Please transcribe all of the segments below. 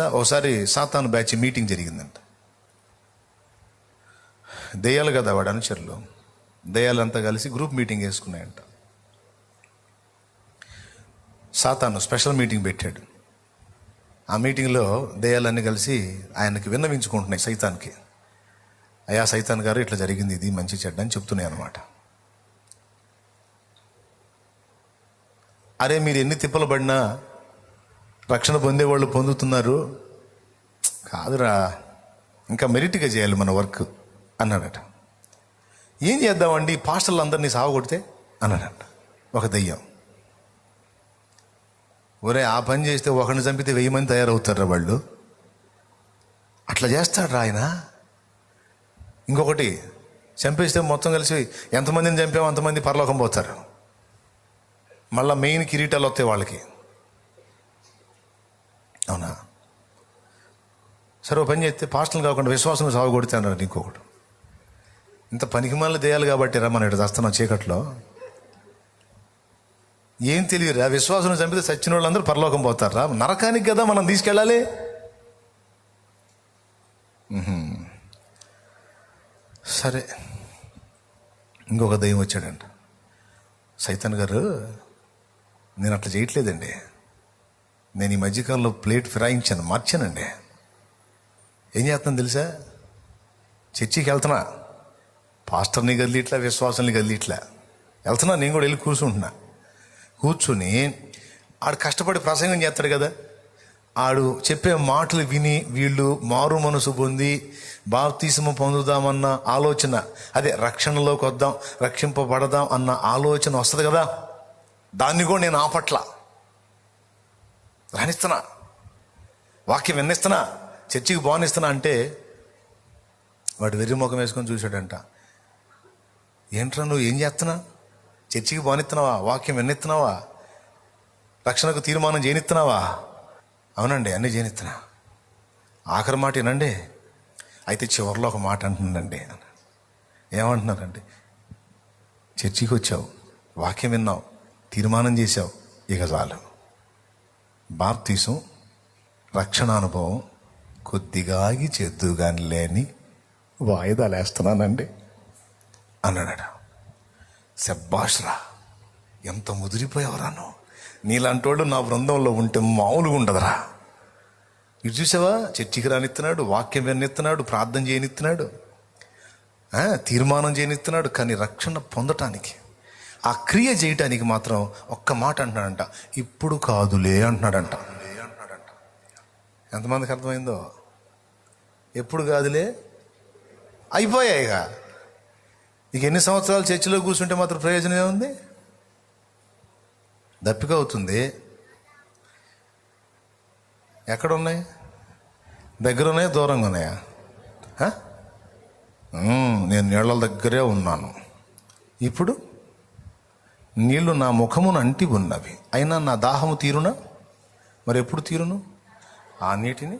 ఒకసారి సాతాను batch meeting జరిగిందంట. దెయ్యాలు కదా వాడు అనుచరులు. దెయ్యాలంతా కలిసి గ్రూప్ మీటింగ్ వేసుకున్నాయంట. సాతాను స్పెషల్ మీటింగ్ పెట్టాడు. ఆ మీటింగ్లో దెయ్యాలన్నీ కలిసి ఆయనకి విన్నవించుకుంటున్నాయి సైతాన్కి. అయ్యా సైతాన్ గారు ఇట్లా జరిగింది ఇది మంచి చెడ్డ అని చెప్తున్నాయి అనమాట అరే మీరు ఎన్ని తిప్పలు పడినా రక్షణ పొందేవాళ్ళు పొందుతున్నారు. కాదురా ఇంకా మెరిట్గా చేయాలి మన వర్క్ అన్నాడట. ఏం చేద్దామండి? ఈ పాస్టర్లు అందరినీ సావగొడితే అన్నాడట. ఒక దెయ్యం. ఒరే ఆ పని చేస్తే ఒకరిని చంపితే వెయ్యి మంది తయారవుతారా వాళ్ళు. అట్లా చేస్తాడు ఆయన. ఇంకొకటి చంపేస్తే మొత్తం కలిసి ఎంతమందిని చంపామో అంతమంది పరలోకం పోతారు. మళ్ళీ మెయిన్ కిరీటాలు వస్తాయి వాళ్ళకి. అవునా? సరే ఓ పని చేస్తే పాస్టల్ కాకుండా విశ్వాసం సాగు కొడితే అన్నాడు ఇంత పనికి మళ్ళీ దేయాలి కాబట్టి రమ్మన్నాడు మనం చీకట్లో. ఏం తెలియరా విశ్వాసం చంపితే సచ్చిన వాళ్ళందరూ పరలోకం పోతారా నరకానికి కదా మనం తీసుకెళ్ళాలి. సరే ఇంకొక దయ్యం వచ్చాడంట. సైతన్ గారు నేను అట్లా చేయట్లేదండి. నేను ఈ మధ్యకాలంలో ప్లేట్ ఫిరాయించాను మార్చానండి. ఏం చేస్తాను తెలుసా? చర్చికి వెళ్తున్నా. పాస్టర్ని కదిలిట్లా విశ్వాసాన్ని కదిలిట్లా వెళ్తున్నా నేను కూడా వెళ్ళి కూర్చుంటున్నా. కూర్చుని ఆడు కష్టపడి ప్రసంగం చేస్తాడు కదా. ఆడు చెప్పే మాటలు విని వీళ్ళు మారు మనసు పొంది బాప్తీసము పొందుదామన్న ఆలోచన అదే రక్షణలోకి వద్దాం రక్షింపబడదాం అన్న ఆలోచన వస్తుంది కదా. దాన్ని కూడా నేను ఆపట్లా. రాణిస్తున్నా. వాక్యం విన్నిస్తున్నా. చర్చికి బాగునిస్తున్నా అంటే వాడు వెర్రి ముఖం వేసుకొని చూశాడంట. ఏంట్రా నువ్వు ఏం చేస్తున్నా? చర్చికి బానిస్తున్నావా? వాక్యం విన్నిస్తున్నావా? రక్షణకు తీర్మానం చేయనిస్తున్నావా? అవునండి అన్నీ చేయనిస్తున్నా. ఆఖరి మాట వినండి. అయితే చివరిలో ఒక మాట అంటుందండి ఏమంటున్నారండి చర్చికి వచ్చావు వాక్యం విన్నావు తీర్మానం చేశావు ఇక చాలు. బాప్తీసం రక్షణ అనుభవం కొద్దిగా ఆగి చేద్దు కానీ లేని వాయిదాలు వేస్తున్నానండి అన్నాడట. శబ్బాష్రా ఎంత ముదిరిపోయేవరాను. నువ్వు నీలాంటోడు నా బృందంలో ఉంటే మామూలుగా ఉండదురా. ఇది చూసావా? చర్చికి రానిస్తున్నాడు వాక్యం వినిస్తున్నాడు ప్రార్థన చేయనిస్తున్నాడు తీర్మానం చేయనిస్తున్నాడు కానీ రక్షణ పొందటానికి. ఆ క్రియ చేయటానికి మాత్రం ఒక్క మాట అంటున్నాడంట. ఇప్పుడు కాదులే అంటున్నాడంట. ఎంతమందికి అర్థమైందో? ఎప్పుడు కాదులే అయిపోయాయి ఇక ఇక ఎన్ని సంవత్సరాలు చర్చిలో కూర్చుంటే మాత్రం ప్రయోజనం ఏముంది? దప్పిక అవుతుంది. ఎక్కడ ఉన్నాయి దగ్గర ఉన్నాయా దూరంగా ఉన్నాయా నేను నీళ్ళ దగ్గరే ఉన్నాను. ఇప్పుడు? నీళ్ళు నా ముఖమును అంటి ఉన్నవి. అయినా నా దాహము తీరునా? మరి ఎప్పుడు తీరును? ఆ నీటిని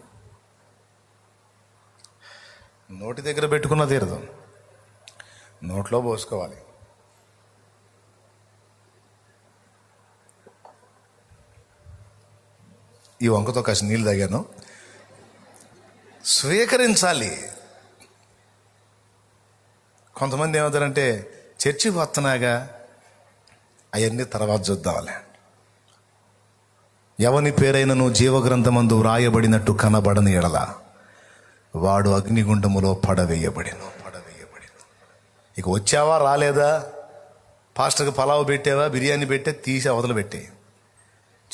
నోటి దగ్గర పెట్టుకున్న తీరదు. నోట్లో పోసుకోవాలి. ఈ వంకతో కాసి నీళ్ళు తాగాను. స్వీకరించాలి. కొంతమంది ఏమవుతారంటే చర్చి వస్తున్నాగా అవన్నీ తర్వాత చూద్దాంలే. ఎవని పేరైనను జీవగ్రంథమందు వ్రాయబడినట్టు కనబడని ఎడల వాడు అగ్నిగుండములో పడవేయబడిను పడవేయబడిను. ఇక వచ్చావా రాలేదా? పాస్టర్కి పలావ్ పెట్టావా బిర్యానీ పెట్టే తీసి అవతలు పెట్టే.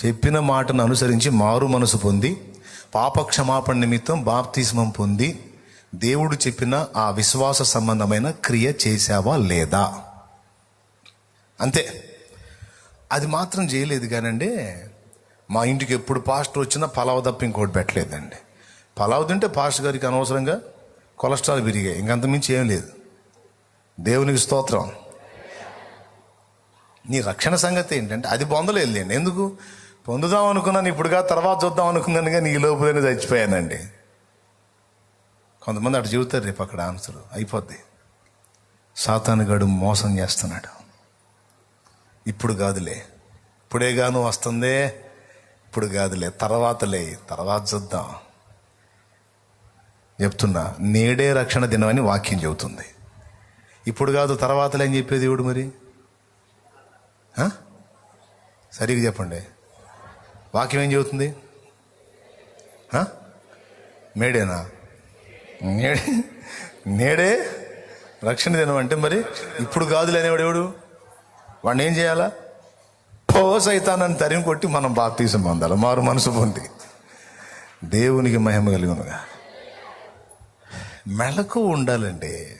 చెప్పిన మాటను అనుసరించి మారు మనసు పొంది పాపక్షమాపణ నిమిత్తం బాప్తిస్మం పొంది దేవుడు చెప్పిన ఆ విశ్వాస సంబంధమైన క్రియ చేశావా లేదా? అంతే. అది మాత్రం చేయలేదు కానండి మా ఇంటికి ఎప్పుడు పాస్టర్ వచ్చినా పలావ్ తప్ప ఇంకోటి పెట్టలేదండి. పలావ్ తింటే పాస్టర్ గారికి అనవసరంగా కొలెస్ట్రాల్ పెరిగాయి. ఇంకంత మించి ఏం లేదు. దేవునికి స్తోత్రం. నీ రక్షణ సంగతి ఏంటంటే అది పొందలేదులేండి ఎందుకు? పొందుదాం అనుకున్నాను ఇప్పుడుగా తర్వాత చూద్దాం అనుకున్నాను కానీ ఈ లోపులోనే చచ్చిపోయానండి. కొంతమంది అటు చెబుతారు రేపు అక్కడ ఆన్సర్ అయిపోద్ది. సాతానుగాడు మోసం చేస్తున్నాడు. ఇప్పుడు కాదులే. ఇప్పుడే గాను వస్తుందే ఇప్పుడు కాదులే. తర్వాతలే తర్వాత చూద్దాం. చెప్తున్నా నేడే రక్షణ దినమని వాక్యం చెబుతుంది. ఇప్పుడు కాదు తర్వాతలే అని చెప్పేది దేవుడు మరి? సరిగ్గా చెప్పండి. వాక్యం ఏం చెబుతుంది? మేడేనా? నేడే నేడే రక్షణ దినం అంటే మరి ఇప్పుడు కాదు లేనివాడు ఎవడు? వాడిని ఏం చేయాలా? పో సైతానని తరిమి కొట్టి మనం బాప్తీసం పొందాలి? మారు మనసు పొంది. దేవునికి మహిమ కలిగినగా మెలకు ఉండాలండి